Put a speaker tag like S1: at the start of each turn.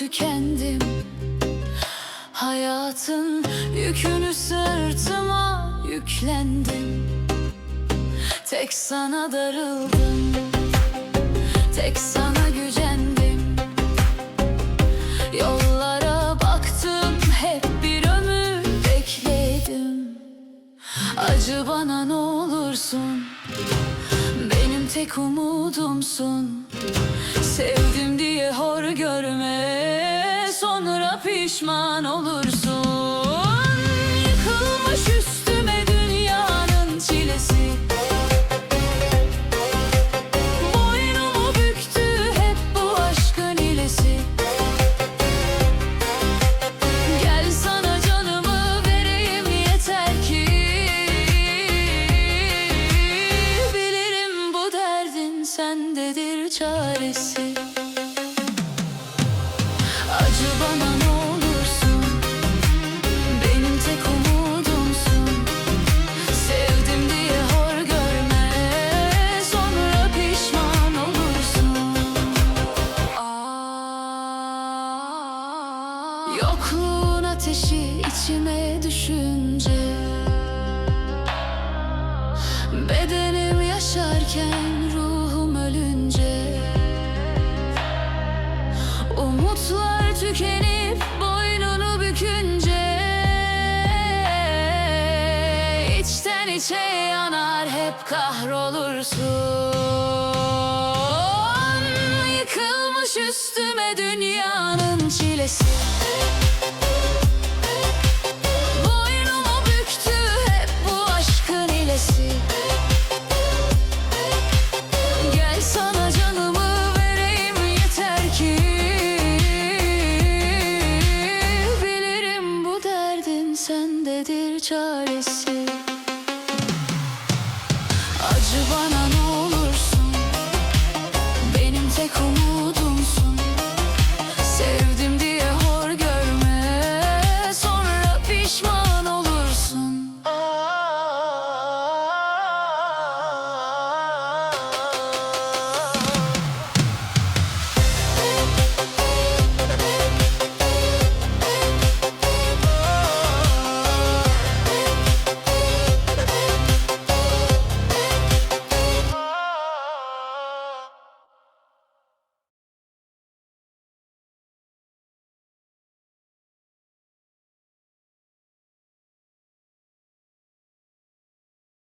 S1: tükendim. Hayatın yükünü sırtıma yüklendim. Tek sana darıldım. Tek sana gücendim. Yollara baktım hep bir ömür bekledim. Acı bana ne olursun Benim tek umudumsun pişman olursun. Yıkılmış üstüme dünyanın çilesi. Boynumu büktü hep bu aşkın ilesi Gel sana canımı vereyim yeter ki. Bilirim bu derdin sendedir çaresi içime düşünce Bedenim yaşarken ruhum ölünce Umutlar tükenip boynunu bükünce içten içe yanar hep kahrolursun. Yıkılmış üstüme dünyanın çilesi Acı bana ne olursun Benim tek umudum